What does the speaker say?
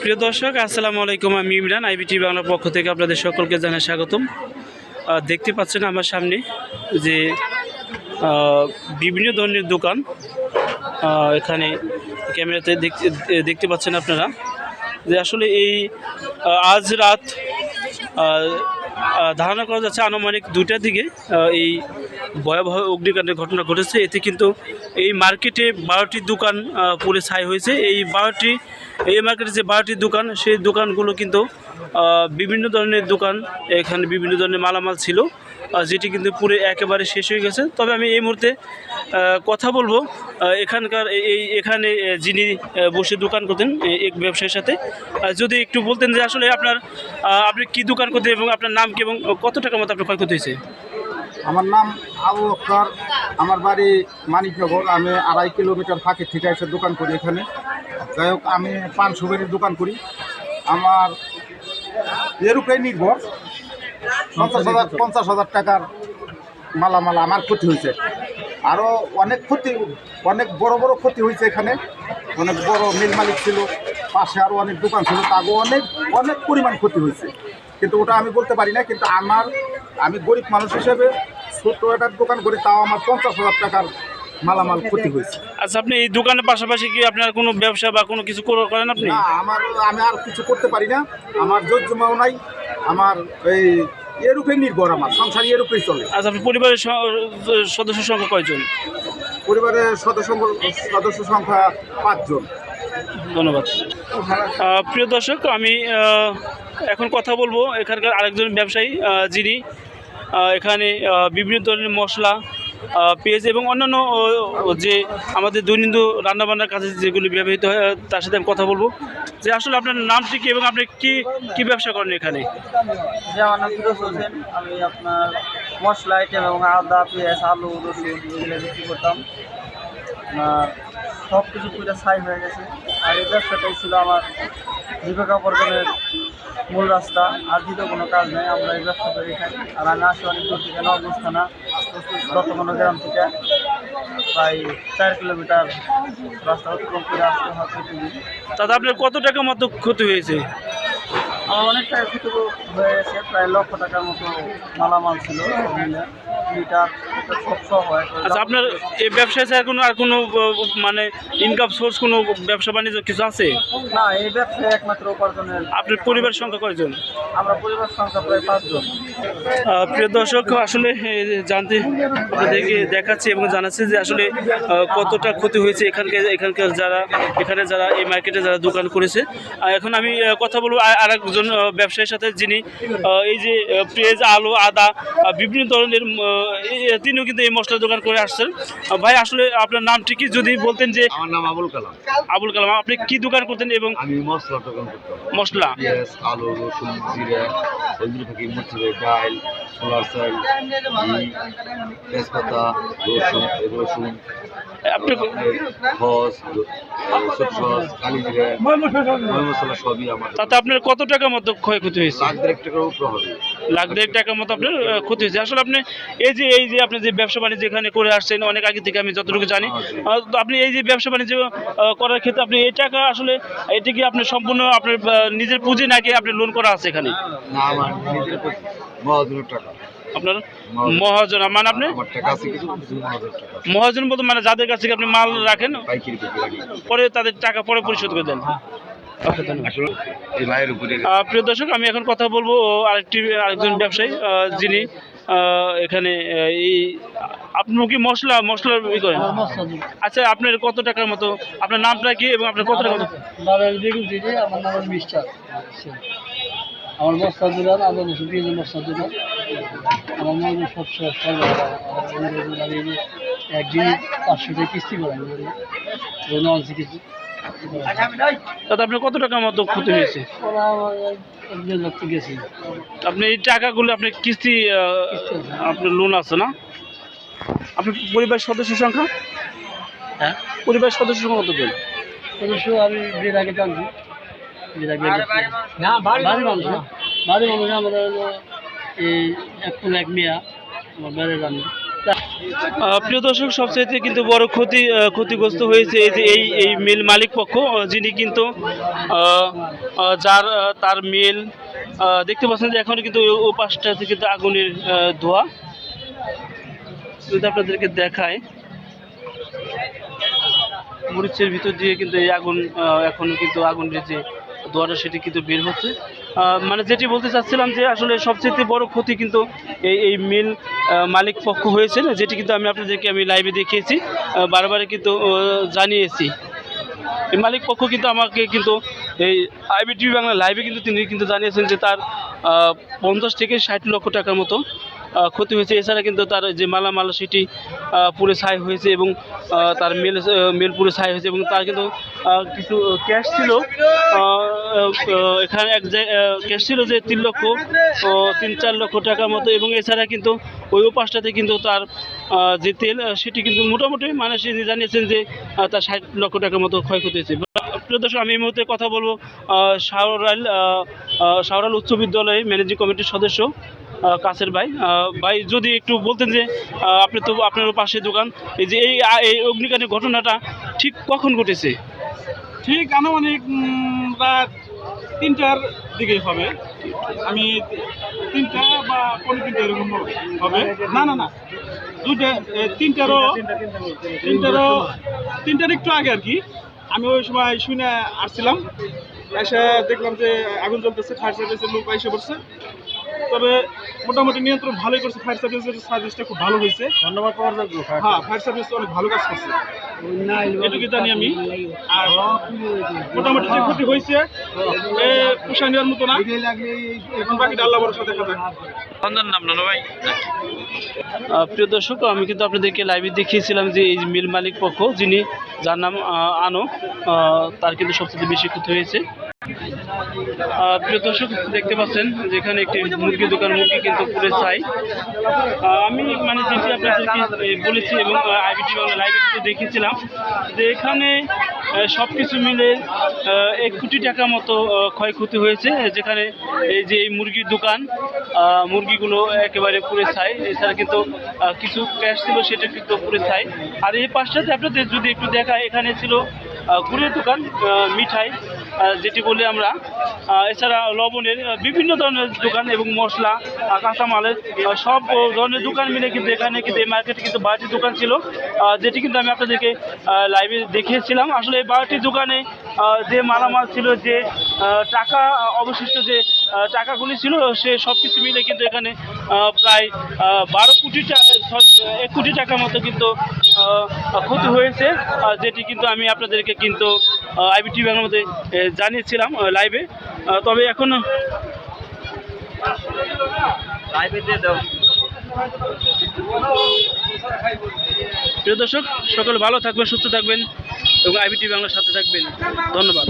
প্রিয় দর্শক, আসসালামু আলাইকুম। আমি ইমরান আইবিটি বাংলার পক্ষ থেকে আপনাদের সকলকে জানাই স্বাগতম। দেখতে পাচ্ছেন আমার সামনে যে বিভিন্ন ধরনের দোকান এখানে ক্যামেরাতে দেখতে পাচ্ছেন আপনারা যে আসলে এই আজ রাত ধারণা করা যাচ্ছে আনুমানিক দুইটার দিকে এই ভয়াবহ অগ্নিকাণ্ডের ঘটনা ঘটেছে। এতে কিন্তু এই মার্কেটে বারোটি দোকান পুড়ে ছাই হয়েছে। এই বারোটি, এই মার্কেটে যে বারোটি দোকান, সেই দোকানগুলো কিন্তু বিভিন্ন ধরনের দোকান, এখানে বিভিন্ন ধরনের মালামাল ছিল যেটি কিন্তু পুরো একেবারে শেষ হয়ে গেছে। তবে আমি এই মুহূর্তে কথা বলব এখানকার এই- এই, এখানে যিনি বসে দোকান করতেন এক ব্যবসায়ীর সাথে যদি একটু বলতেন যে আসলে আপনার আপনি কি দোকান করতেন এবং আপনার নাম কি এবং কত টাকার মতো আপনার ক্ষয়ক্ষতি হয়েছে? আমার নাম আবু আক্তার। আমার বাড়ি মানিকনগর। আমি আড়াই কিলোমিটার ফাঁকে থেকে এসে দোকান করি এখানে। যাই হোক, আমি পান সুপারির দোকান করি। আমার এর উপরে নির্ভর। পঞ্চাশ হাজার পঞ্চাশ হাজার টাকার মালামাল আমার ক্ষতি হয়েছে। আরও অনেক ক্ষতি, অনেক বড় বড় ক্ষতি হয়েছে এখানে। অনেক বড় মিল মালিক ছিল, পাশে আরও অনেক দোকান ছিল। তাগো অনেক অনেক পরিমাণ ক্ষতি হয়েছে। কিন্তু ওটা আমি বলতে পারি না, কিন্তু আমার আমি গরিব মানুষ হিসেবে ছোট্ট একটা দোকান করি তাও আমার পঞ্চাশ হাজার টাকার মালামাল ক্ষতি হয়েছে। আচ্ছা আপনি এই দোকানের পাশাপাশি কি আপনার কোনো ব্যবসা বা কোনো কিছু করেন আপনি? না আমার আমি আর কিছু করতে পারি না। আমার জোরজমাও নাই আমার এই এর উপরে নির্ভর আমার সংসার এর উপরেই চলে। আচ্ছা আপনি পরিবারের সদস্য সংখ্যা কয়জন? পরিবারের সদস্য সদস্য সংখ্যা পাঁচজন। ধন্যবাদ। প্রিয় দর্শক আমি এখন কথা বলব। এখানকার আরেকজন ব্যবসায়ী যিনি এখানে বিভিন্ন ধরনের মশলা পেঁয়াজ এবং অন্যান্য যে আমাদের দৈনন্দিন রান্নাবান্নার কাজে যেগুলি ব্যবহৃত হয় তার সাথে আমি কথা বলব। যে আসলে আপনার নামটি কি এবং আপনি কি কি ব্যবসা করেন এখানে? আমি আপনার মশলা আইটেম এবং আদা, পেঁয়াজ, আলু, রসুন এগুলো বিক্রি করতাম। আপনার সব কিছু পুরো ছাই হয়ে গেছে। আর এই ব্যবসাটাই ছিল আমার জীবিকা উপার্জনের মূল রাস্তা, আর দ্বিতীয় কোনো কাজ নেই। আমরা এই ব্যবসা করি আর আমি আসি অনেক দূর থেকে নগর থানা দত্তমন গ্রাম থেকে। প্রায় চার কিলোমিটার রাস্তা অতিক্রম করে আসতে হয় দাদা আপনার কত টাকা মতো ক্ষতি হয়েছে? আমার অনেক টাকা ক্ষতি হয়ে গেছে প্রায় লক্ষ টাকার মতো মালামাল ছিল হয়। আচ্ছা আপনার এই ব্যবসায় ছাড়া কোনো আর কোনো মানে ইনকাম সোর্স কোনো ব্যবসা বাণিজ্য কিছু আছে? না এই ব্যবসায় একমাত্র উপার্জনের আপনার পরিবার সংখ্যা কয়জন? আমরা পরিবার সংখ্যা প্রায় পাঁচজন। প্রিয় দর্শক আসলে জানতে আপনাদেরকে দেখাচ্ছি এবং জানাচ্ছি যে আসলে কতটা ক্ষতি হয়েছে এখানকার এখানকার যারা এখানে যারা এই মার্কেটে যারা দোকান করেছে। এখন আমি কথা বলব আর- আরেকজন আহ, ব্যবসায়ীর সাথে যিনি এই যে পেঁয়াজ আলু আদা বিভিন্ন ধরনের তিনিও কিন্তু এই মশলা দোকান করে আসছেন। ভাই আসলে আপনার নামটি কি যদি বলতেন যে আমার নাম আবুল কালাম। আবুল কালাম আপনি কি দোকান করতেন এবং আমি মশলা দোকান করতাম। মশলা? পেঁয়াজ আলু রসুন জিরা এগুলো থেকে ডাল তেজপাতা রসুন রসুন আপনি হস সস কালি জিরা মশলা সবই আমার। তাতে আপনার কত টাকা মতো ক্ষয়ক্ষতি হয়েছে? লাখ দেড় টাকার মতো আপনার ক্ষতি হয়েছে। আসলে আপনি এই যে এই যে আপনি যে ব্যবসা বাণিজ্য এখানে করে আসছেন অনেক আগে থেকে আমি যতটুকু জানি আপনি এই যে ব্যবসা বাণিজ্য করার ক্ষেত্রে আপনি এই টাকা আসলে এটি কি আপনি সম্পূর্ণ আপনার নিজের পুঁজি নাকি আপনি লোন করা আছে এখানে? আপনার? মহাজন। মানে আপনি। মহাজন বলতে মানে যাদের কাছে আপনি মাল রাখেন পরে তাদের টাকা পরে পরিশোধ করে দেন। প্রিয় দর্শক আমি এখন কথা বলব আরেকটি আরেকজন ব্যবসায়ী যিনি এখানে এই আপনি কি মশলা মশলার ই করেন? আচ্ছা আপনার কত টাকার মতো আপনার নামটা কি এবং আপনার কত টাকা মতো? আমার নাম মিস্টার। আমার দিলাম আমার মনে সব একদিন পাঁচশো টাকা কিস্তি করেন। কিছু তাতে আপনার কত টাকার মতো ক্ষতি হয়েছে? আপনি এই টাকাগুলো আপনি কিস্তি আপনার লোন আছে না? আপনার পরিবারের সদস্য সংখ্যা? হ্যাঁ? পরিবারের সদস্য সংখ্যা কতজন আমি বিয়ের আগে জানছি। বিয়ের আগে না? বাড়ি মানুষ না। বাড়ি মানুষ আমাদের এই এক এক মেয়া আমার বাইরে জানি প্রিয় দর্শক, সবচাইতে কিন্তু বড় ক্ষতি ক্ষতিগ্রস্ত হয়েছে এই যে এই এই মিল মালিক পক্ষ যিনি কিন্তু যার তার মিল দেখতে পাচ্ছেন যে এখন কিন্তু ও পাশটাতে কিন্তু আগুনের ধোঁয়া। যদি আপনাদেরকে দেখায় মরিচের ভিতর দিয়ে কিন্তু এই আগুন এখন কিন্তু আগুনের যে ধোঁয়াটা, সেটি কিন্তু বের হচ্ছে। মানে যেটি বলতে চাচ্ছিলাম যে আসলে সবচেয়ে বড় ক্ষতি কিন্তু এই এই মিল মালিক পক্ষ হয়েছে যেটি কিন্তু আমি আপনাদেরকে আমি লাইভে দেখিয়েছি বারবারে কিন্তু জানিয়েছি। এই মালিক পক্ষ কিন্তু আমাকে কিন্তু এই আইবিটিভি বাংলা লাইভে কিন্তু তিনি কিন্তু জানিয়েছেন যে তার পঞ্চাশ থেকে ষাট লক্ষ টাকার মতো ক্ষতি হয়েছে। এছাড়া কিন্তু তার যে মালামাল সেটি পুরো ছাই হয়েছে এবং তার মেল মেল পুরো ছাই হয়েছে এবং তার কিন্তু কিছু ক্যাশ ছিল। এখানে এক ক্যাশ ছিল যে তিন লক্ষ তিন, চার লক্ষ টাকার মতো এবং এছাড়া কিন্তু ওই উপাসটাতে কিন্তু তার যে তেল সেটি কিন্তু মোটামুটি মানে তিনি জানিয়েছেন যে তার ষাট লক্ষ টাকার মতো ক্ষয়ক্ষতি হয়েছে। প্রিয় দর্শক, আমি এই মুহূর্তে কথা বলব শাহরাল শাহরাল উচ্চ বিদ্যালয়ে ম্যানেজিং কমিটির সদস্য কাছের ভাই। ভাই, যদি একটু বলতেন যে আপনি তো আপনার পাশে দোকান, এই যে এই এই অগ্নিকাণ্ডের ঘটনাটা ঠিক কখন ঘটেছে? ঠিক আনুমানিক রাত তিনটার দিকে হবে। আমি তিনটা বা পনেরো তিনটা এরকম হবে। না না না। দুটা তিনটারও তিনটারও, তিনটার একটু আগে আর কি। আমি ওই সময় শুনে আসছিলাম। এসে দেখলাম যে আগুন জ্বলতেছে, ফায়ার সার্ভিসের লোক এসে পড়ছে। তবে মোটামুটি নিয়ন্ত্রণ ভালোই করছে ফায়ার সার্ভিসের সার্ভিসটা খুব ভালো হয়েছে। ধন্যবাদ পাওয়ার যোগ্য হ্যাঁ ফায়ার সার্ভিস অনেক ভালো কাজ করছে। এটুকু জানি আমি। আর মোটামুটি যে ক্ষতি হয়েছে এ পোষায় নেওয়ার মতো না। এখন বাকিটা আল্লাহ ভরসা দেখা যাক। প্রিয় দর্শক আমি কিন্তু আপনাদেরকে লাইভে দেখিয়েছিলাম যে এই মিল মালিক পক্ষ যিনি যার নাম আনো আহ, তার কিন্তু সবচেয়ে বেশি ক্ষতি হয়েছে। প্রিয় দর্শক, দেখতে পাচ্ছেন যেখানে একটি মুরগির দোকান, মুরগি কিন্তু পুরে চাই আমি মানে যেটি আপনাদেরকে বলেছি এবং আইবিটি বাংলা লাইভে কিন্তু দেখিয়েছিলাম যে এখানে সব কিছু মিলে এক কোটি টাকা মতো ক্ষয়ক্ষতি হয়েছে, যেখানে এই যে এই মুরগির দোকান মুরগিগুলো একেবারে পুরে ছাই। এছাড়া কিন্তু কিছু ক্যাশ ছিল, সেটা কিন্তু পুরে ছাই। আর এই পাশটাতে আপনাদের যদি একটু দেখা, এখানে ছিল গুড়ের দোকান মিঠাই। যেটি বলি আমরা এছাড়া লবণের বিভিন্ন ধরনের দোকান এবং মশলা কাঁচামালের সব ধরনের দোকান মিলে কিন্তু এখানে কিন্তু এই মার্কেটে কিন্তু বারোটি দোকান ছিল যেটি কিন্তু আমি আপনাদেরকে লাইভে দেখিয়েছিলাম। আসলে এই বারোটি দোকানে যে মালামাল ছিল, যে টাকা অবশিষ্ট যে টাকাগুলি ছিল, সে সব কিছু মিলে কিন্তু এখানে প্রায় বারো কোটি টাকা এক কোটি টাকার মতো কিন্তু ক্ষতি হয়েছে যেটি কিন্তু আমি আপনাদেরকে কিন্তু আইবিটি বাংলার মধ্যে জানিয়েছিলাম লাইভে তবে এখন লাইভে দিয়ে দাও। প্রিয় দর্শক সকলে ভালো থাকবেন সুস্থ থাকবেন এবং আইবিটি বাংলার সাথে থাকবেন। ধন্যবাদ।